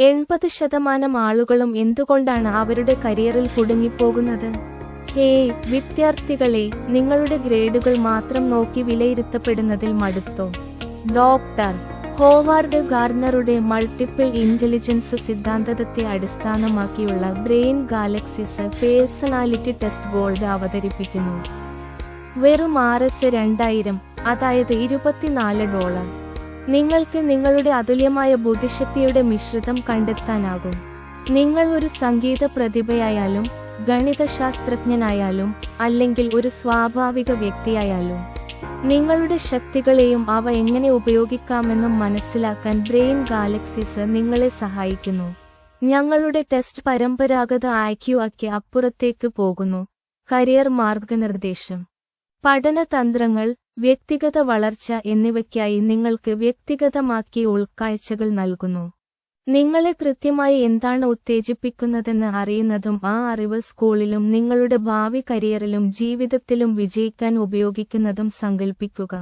എൺപത് ശതമാനം ആളുകളും എന്തുകൊണ്ടാണ് അവരുടെ കരിയറിൽ കുടുങ്ങിപ്പോകുന്നത്? ഹേ വിദ്യാർത്ഥികളെ നിങ്ങളുടെ ഗ്രേഡുകൾ മാത്രം നോക്കി വിലയിരുത്തപ്പെടുന്നതിൽ മടുത്തോ? ഡോക്ടർ ഹോവാർഡ് ഗാർണറുടെ മൾട്ടിപ്പിൾ ഇന്റലിജൻസ് സിദ്ധാന്തത്തെ അടിസ്ഥാനമാക്കിയുള്ള Brain Galaxies personality test gold അവതരിപ്പിക്കുന്നു. വെറും ആർ എസ് രണ്ടായിരം അതായത് ഇരുപത്തിനാല് ഡോളർ. നിങ്ങൾക്ക് നിങ്ങളുടെ അതുല്യമായ ബുദ്ധിശക്തിയുടെ മിശ്രിതം കണ്ടെത്താനാകും. നിങ്ങൾ ഒരു സംഗീത പ്രതിഭയായാലും ഗണിതശാസ്ത്രജ്ഞനായാലും അല്ലെങ്കിൽ ഒരു സ്വാഭാവിക വ്യക്തിയായാലും നിങ്ങളുടെ ശക്തികളെയും അവ എങ്ങനെ ഉപയോഗിക്കാമെന്നും മനസ്സിലാക്കാൻ ബ്രെയിൻ ഗാലക്സിസ് നിങ്ങളെ സഹായിക്കുന്നു. ഞങ്ങളുടെ ടെസ്റ്റ് പരമ്പരാഗത ഐക്യു അക്ക് അപ്പുറത്തേക്ക് പോകുന്നു. കരിയർ മാർഗനിർദ്ദേശം. പഠനതന്ത്രങ്ങൾ വ്യക്തിഗത വളർച്ച എന്നിവയ്ക്കായി നിങ്ങൾക്ക് വ്യക്തിഗതമാക്കിയ ഉൾക്കാഴ്ചകൾ നൽകുന്നു. നിങ്ങളെ കൃത്യമായി എന്താണ് ഉത്തേജിപ്പിക്കുന്നതെന്ന് അറിയുന്നതും ആ അറിവ് സ്കൂളിലും നിങ്ങളുടെ ഭാവി കരിയറിലും ജീവിതത്തിലും വിജയിക്കാൻ ഉപയോഗിക്കുന്നതും സങ്കൽപ്പിക്കുക.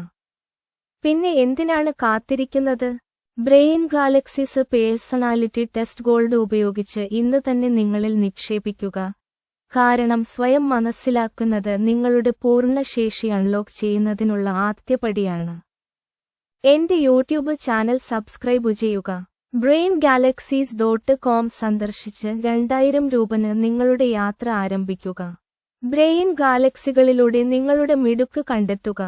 പിന്നെ എന്തിനാണ് കാത്തിരിക്കുന്നത്? Brain Galaxies personality test gold ഉപയോഗിച്ച് ഇന്ന് തന്നെ നിങ്ങളിൽ നിക്ഷേപിക്കുക. കാരണം സ്വയം മനസ്സിലാക്കുന്നത് നിങ്ങളുടെ പൂർണ ശേഷി അൺലോക്ക് ചെയ്യുന്നതിനുള്ള ആദ്യപടിയാണ് എന്റെ യൂട്യൂബ് ചാനൽ സബ്സ്ക്രൈബ് ചെയ്യുക. ബ്രെയിൻ ഗാലക്സീസ് ഡോട്ട് കോം സന്ദർശിച്ച് രണ്ടായിരം രൂപന് നിങ്ങളുടെ യാത്ര ആരംഭിക്കുക. ബ്രെയിൻ ഗാലക്സികളിലൂടെ നിങ്ങളുടെ മിടുക്ക് കണ്ടെത്തുക.